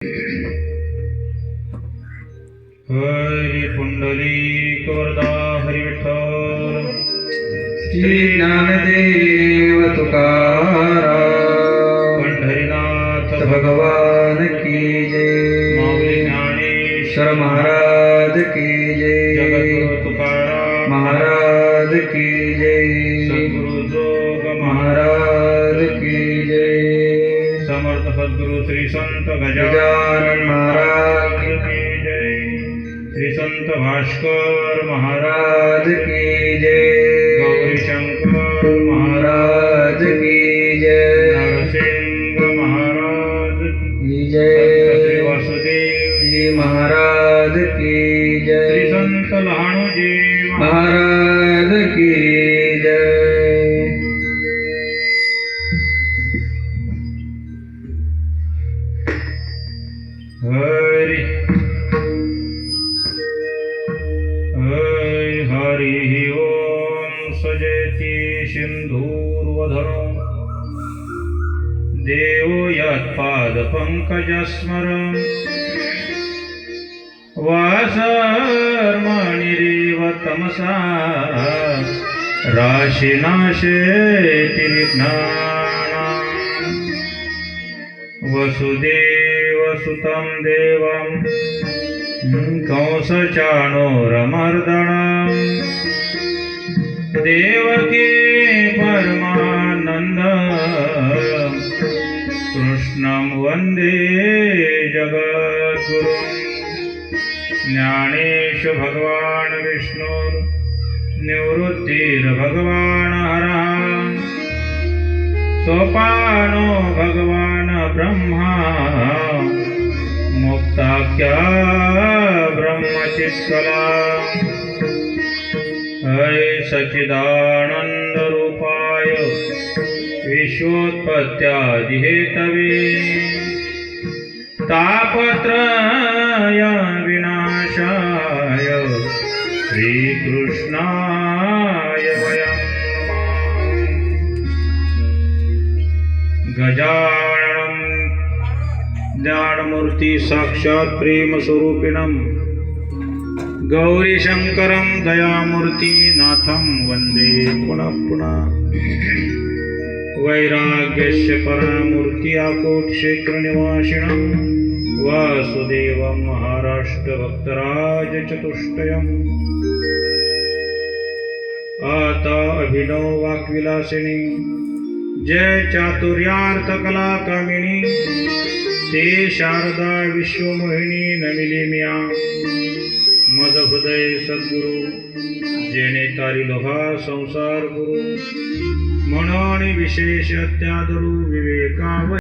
हरी पुंडलिक वरदा हरी विठ्ठल श्री ज्ञानदेव तुकाराम पंढरीनाथ भगवान की माऊली जय ज्ञानेश्वर। महाराज की जय। जय तुकाराम। महाराज की जय। गजानन महाराज की जय श्री संत भास्कर महाराज की जय गौरी शंकर महाराज की जय। नरसिंह महाराज की जय श्री वासुदेव जी महाराज की जय। श्री संत लहानूजी महाराज हरि। ऐ हरिः ॐ सजयति सिन्धूर्वधरो देवो यत्पादपङ्कजस्मरम्। वासर्माणि रेव तमसा। राशिनाशेति वसुदेव वसुदेवसुतं देवं। कंसचाणोरमर्दनम् देवकी परमानन्द। कृष्णं वंदे जगद्गुरुम् ज्ञानेश भगवान् विष्णुर्। निवृत्तिर्भगवान् हरः। सोपानो भगवान् ब्रह्मा। मुक्ताख्या ब्रह्मचित्कला हय सच्चिदानन्दरूपाय विश्वोत्पत्त्यादिहेतवे। तापत्रय विनाशाय श्रीकृष्णाय गजाननं ज्ञानमूर्ति साक्षात् प्रेमस्वरूपिणं गौरीशङ्करं दयामूर्तिनाथं वंदे। पुनः पुनः। वैराग्यस्य परामूर्ति आकोटक्षेत्रनिवासिनं वासुदेवं महाराष्ट्रभक्तराजचतुष्टयम् आता अभिनव वाक्विलासिनी। जय चातुर्यार्थकला कामिनी ते शारदा विश्वमोहिनी नमिली मिया मद हृदय सद्गुरु जेणे तारी लोहा संसार गुरु। म्हणून विशेष त्यादरू विवेकाव।